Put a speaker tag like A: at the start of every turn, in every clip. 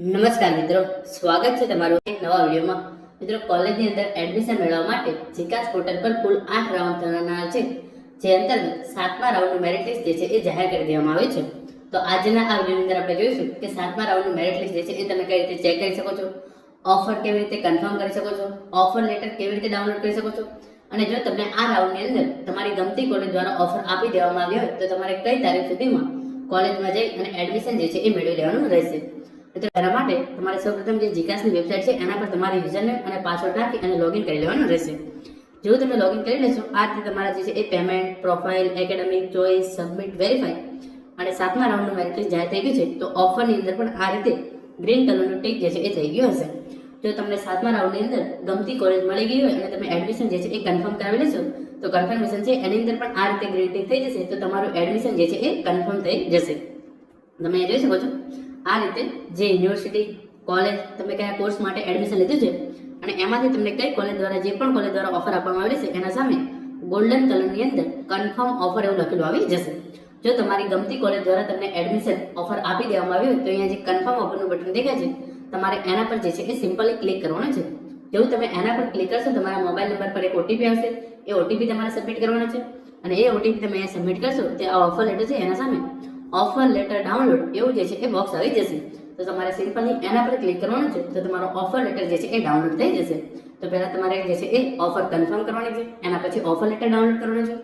A: નમસ્કાર મિત્રો, સ્વાગત છે તમારું એક નવા વિડીયોમાં. મિત્રો, કોલેજની અંદર એડમિશન મેળવવા માટે જીકાસ પોર્ટલ પર કુલ આઠ રાઉન્ડ થવાના છે, જે અંતર્ગત સાતમા રાઉન્ડનું મેરિટ લિસ્ટ જે છે એ જાહેર કરી દેવામાં આવે છે. તો આજના આ વિડીયોની અંદર આપણે જોઈશું કે સાતમા રાઉન્ડનું મેરિટ લિસ્ટ જે છે એ તમે કઈ રીતે ચેક કરી શકો છો? ઓફર કેવી રીતે કન્ફર્મ કરી શકો છો? ઓફર લેટર કેવી રીતે ડાઉનલોડ કરી શકો છો? અને જો તમને આ રાઉન્ડની અંદર તમારી ગમતી કોલેજ દ્વારા ઓફર આપી દેવામાં આવી હોય તો તમારે કઈ તારીખ સુધીમાં કોલેજમાં જઈ અને એડમિશન જે છે એ મેળવી લેવાનું રહેશે. તો એના માટે તમારે સૌપ્રથમ જે જીકાસની વેબસાઇટ છે, એના પર તમારે યુઝરનેમ અને પાસવર્ડ નાખી અને લોગિન કરી લેવાનું રહેશે. જો તમે લોગિન કરી લેશો, આ રીતે તમારા જે છે એ payment profile academic choice submit verify અને સાતમા રાઉન્ડનું મેરિટ જાહેર થઈ ગયું છે, તો ઓફરની અંદર પણ આ રીતે ગ્રીન કલરનું ટીક જે છે એ થઈ ગયું હશે. જો તમને સાતમા રાઉન્ડની અંદર ગમતી કોલેજ મળી ગઈ હોય અને તમે એડમિશન જે છે એ કન્ફર્મ કરાવી લેશો, તો કન્ફર્મેશન છે, એની અંદર પણ આ રીતે ગ્રીન ટીક થઈ જશે, તો તમારું એડમિશન જે છે એ કન્ફર્મ થઈ જશે. તમે જોઈ શકો છો. આ રીતે જે યુનિવર્સિટી કોલેજ તમે કયા કોર્સ માટે એડમિશન લીધું છે અને એમાંથી તમને કઈ કોલેજ દ્વારા, જે પણ કોલેજ દ્વારા ઓફર આપવામાં આવેલી છે, એના સામે ગોલ્ડન કલરની અંદર કન્ફર્મ ઓફર એવું લખેલું આવી જશે. જો તમારી ગમતી કોલેજ દ્વારા તમને એડમિશન ઓફર આપી દેવામાં આવ્યું હોય, તો અહીંયા જે કન્ફર્મ ઓફરનું બટન દેખાય છે, તમારે એના પર જે છે એ સિમ્પલી ક્લિક કરવાનું છે. જેવું તમે એના પર ક્લિક કરશો, તમારા મોબાઈલ નંબર પર એક ઓટીપી આવશે. એ ઓટીપી તમારે સબમિટ કરવાનો છે અને એ ઓટીપી તમે અહીંયા સબમિટ કરશો, તે આ ઓફર લેટર છે, એના સામે ઓફર લેટર ડાઉનલોડ એવું જે છે એ બોક્સ આવી જશે. તો તમારે સિમ્પલી એના પર ક્લિક કરવાનું છે, તો તમારો ઓફર લેટર જે છે એ ડાઉનલોડ થઈ જશે. તો પહેલાં તમારે જે છે એ ઓફર કન્ફર્મ કરવાની છે, એના પછી ઓફર લેટર ડાઉનલોડ કરવાનું છે.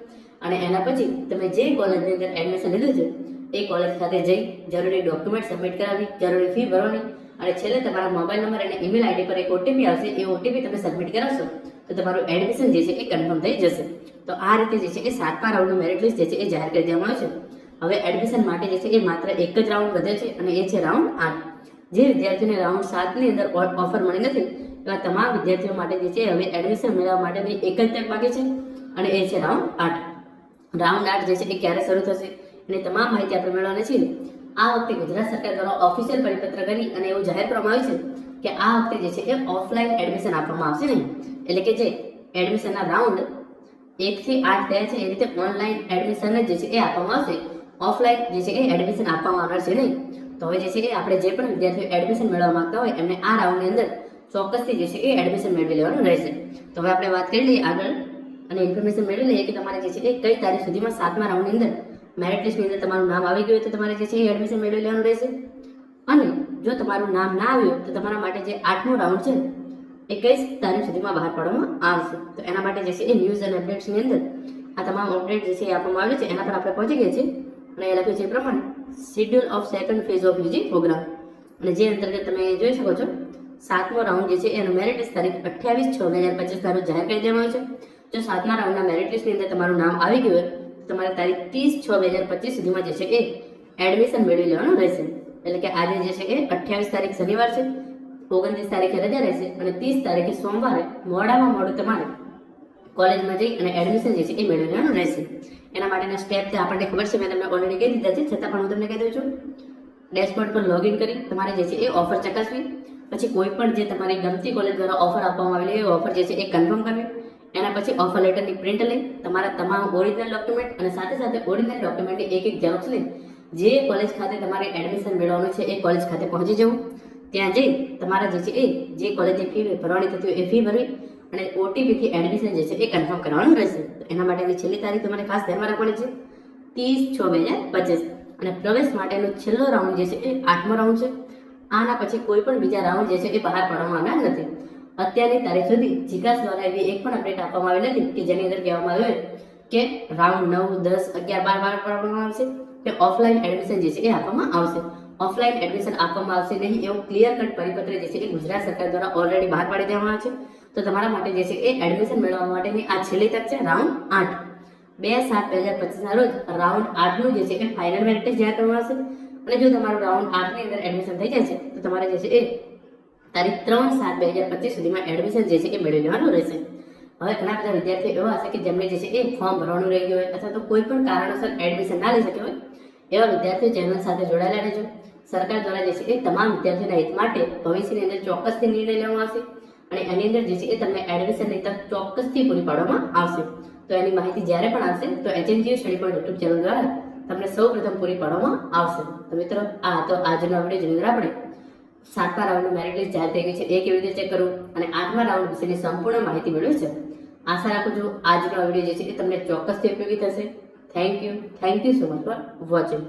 A: અને એના પછી તમે જે કોલેજની અંદર એડમિશન લીધું છે, એ કોલેજ ખાતે જઈ જરૂરી ડોક્યુમેન્ટ સબમિટ કરાવી જરૂરી ફી ભરવાની. અને છેલ્લે તમારા મોબાઈલ નંબર અને ઈમેલ આઈડી પર એક ઓટીપી આવશે, એ ઓટીપી તમે સબમિટ કરાવશો, તો તમારું એડમિશન જે છે એ કન્ફર્મ થઈ જશે. તો આ રીતે જે છે એ સાતમા રાઉન્ડનું મેરિટ લિસ્ટ જે છે એ જાહેર કરી દેવામાં આવશે. હવે એડમિશન માટે જે છે એ માત્ર એક જ રાઉન્ડ વધે છે અને એ છે રાઉન્ડ આઠ. જે વિદ્યાર્થીઓને રાઉન્ડ સાતની અંદર ઓફર મળી નથી, એવા તમામ વિદ્યાર્થીઓ માટે જે છે હવે એડમિશન મેળવવા માટેની એક જ તક બાકી છે અને એ છે રાઉન્ડ આઠ. રાઉન્ડ આઠ જે છે એ ક્યારે શરૂ થશે અને તમામ માહિતી આપણે મેળવવાની છે. આ વખતે ગુજરાત સરકાર દ્વારા ઓફિશિયલ પરિપત્ર કરી અને એવું જાહેર કરવામાં આવ્યું છે કે આ વખતે જે છે એ ઓફલાઈન એડમિશન આપવામાં આવશે નહીં. એટલે કે જે એડમિશનના રાઉન્ડ એકથી આઠ થયા છે એ રીતે ઓનલાઈન એડમિશન જે છે એ આપવામાં આવશે. ઓફલાઈન જે છે એ એડમિશન આપવામાં આવનાર છે નહીં. તો હવે જે છે એ આપણે જે પણ વિદ્યાર્થીઓ એડમિશન મેળવવા માંગતા હોય, એમને આ રાઉન્ડની અંદર ચોક્કસથી જે છે એ એડમિશન મેળવી લેવાનું રહેશે. તો હવે આપણે વાત કરી લઈએ આગળ અને ઇન્ફોર્મેશન મેળવી લઈએ કે તમારે જે છે એ કઈ તારીખ સુધીમાં સાતમા રાઉન્ડની અંદર મેરિટ લિસ્ટની અંદર તમારું નામ આવી ગયું તો તમારે જે છે એ એડમિશન મેળવી લેવાનું રહેશે. અને જો તમારું નામ ના આવ્યું તો તમારા માટે જે આઠમો રાઉન્ડ છે એ કઈ તારીખ સુધીમાં બહાર પાડવામાં આવશે. તો એના માટે જે છે એ ન્યૂઝ અને અપડેટ્સની અંદર આ તમામ અપડેટ જે છે એ આપવામાં આવ્યું છે. એના પર આપણે પહોંચી ગયા છીએ. અને એ લખ્યું છે પ્રમાણે schedule of second phase of UG programme. અને જે અંતર્ગત તમે જોઈ શકો છો, સાતમો રાઉન્ડ જે છે એનો મેરિટ લિસ્ટ તારીખ અઠ્યાવીસ છ બે હજાર પચીસના રોજ જાહેર કરી દેવામાં છે. જો સાતમા રાઉન્ડના મેરિટ લિસ્ટની અંદર તમારું નામ આવી ગયું હોય, તો તમારે તારીખ ત્રીસ છ બે હજાર પચીસ સુધીમાં જે છે એ એડમિશન મેળવી લેવાનું રહેશે. એટલે કે આજે જે છે એ અઠ્યાવીસ તારીખ શનિવાર છે, ઓગણત્રીસ તારીખે રજા રહેશે અને ત્રીસ તારીખે સોમવારે મોડામાં મોડું તમારે કોલેજમાં જઈ અને એડમિશન જે છે એ મેળવી લેવાનું રહેશે. એના માટેના સ્ટેપ તે આપણને ખબર છે, મેં તમને ઓલરેડી કહી દીધા છે, છતાં પણ હું તમને કહી દઉં છું. ડેશબોર્ડ પર લોગિન કરી, તમારે જે છે એ ઓફર ચકાસવી. પછી કોઈ પણ જે તમારી ગમતી કોલેજ દ્વારા ઓફર આપવામાં આવેલી એ ઓફર જે છે એ કન્ફર્મ કરવી. એના પછી ઓફર લેટરની પ્રિન્ટ લઈ, તમારા તમામ ઓરિજિનલ ડોક્યુમેન્ટ અને સાથે સાથે ઓરિજિનલ ડોક્યુમેન્ટની એક એક ઝેરોક્સ લઈ, જે કોલેજ ખાતે તમારે એડમિશન મેળવવાનું છે, એ કોલેજ ખાતે પહોંચી જવું. ત્યાં જઈ, તમારા જે છે એ, જે કોલેજની ફી ભરવાની થતી હોય, એ ફી ભરવી. અને ઓટીપીથી એડમિશન જે છે એ કન્ફર્મ કરવાનું રહેશે. એના માટેની છેલ્લી તારીખ તમારે ખાસ ધ્યાનમાં રાખવાની છે. ત્રીસ છ બે હજાર પચીસ. અને પ્રવેશ માટેનો છેલ્લો રાઉન્ડ જે છે એ આઠમો રાઉન્ડ છે. આના પછી કોઈ પણ બીજા રાઉન્ડ જે છે એ બહાર પાડવામાં આવ્યા નથી. અત્યારની તારીખ સુધી જીકાસ દ્વારા એવી એક પણ અપડેટ આપવામાં આવી નથી કે જેની અંદર કહેવામાં આવ્યું કે રાઉન્ડ નવ, દસ, અગિયાર, બાર બાર પાડવામાં આવશે કે ઓફલાઈન એડમિશન જે છે એ આપવામાં આવશે. ઓફલાઈન એડમિશન આપવામાં આવશે નહીં એવું ક્લિયર કટ પરિપત્ર જે છે એ ગુજરાત સરકાર દ્વારા ઓલરેડી બહાર પાડી દેવામાં આવે છે. તો તમારા માટે જે છે એ એડમિશન મેળવવા માટેની આ છેલ્લી તક છે રાઉન્ડ આઠ. બે સાત બે હજાર પચીસના રોજ રાઉન્ડ આઠનું જે છે એ ફાઇનલ મેરિટ જાહેર કરવામાં આવશે અને જો તમારું રાઉન્ડ આઠની અંદર એડમિશન થઈ જાય છે તો તમારે જે છે એ તારીખ ત્રણ સાત બે હજાર પચીસ સુધીમાં એડમિશન જે છે એ મેળવી લેવાનું રહેશે. હવે ઘણા બધા વિદ્યાર્થીઓ એવા હશે કે જેમને જે છે એ ફોર્મ ભરવાનું રહી ગયું હોય અથવા તો કોઈ પણ કારણોસર એડમિશન ના લઈ શકે હોય, એવા વિદ્યાર્થીઓ ચેનલ સાથે જોડાયેલા રહેજો. સરકાર દ્વારા જે છે એ તમામ વિદ્યાર્થીઓના હિત માટે ભવિષ્યની અંદર ચોક્કસથી નિર્ણય લેવામાં આવશે. અને એની અંદર જે છે એ તમને એડમિશનની તક ચોક્કસથી પૂરી પાડવામાં આવશે. તો એની માહિતી જ્યારે પણ આવશે, તો HNGO study point YouTube channel દ્વારા તમને સૌ પ્રથમ પૂરી પાડવામાં આવશે. તો મિત્રો, આ તો આજનો આપણે જેની અંદર આપણે સાતમા રાઉન્ડનું મેરિટ લિસ્ટ જાહેર થઈ ગઈ છે, એ કેવી રીતે ચેક કરવું અને આઠમા રાઉન્ડ વિશેની સંપૂર્ણ માહિતી મેળવી છે. આશા રાખું છું આજનો વીડિયો જે છે એ તમને ચોક્કસથી ઉપયોગી થશે. Thank you thank you so much for watching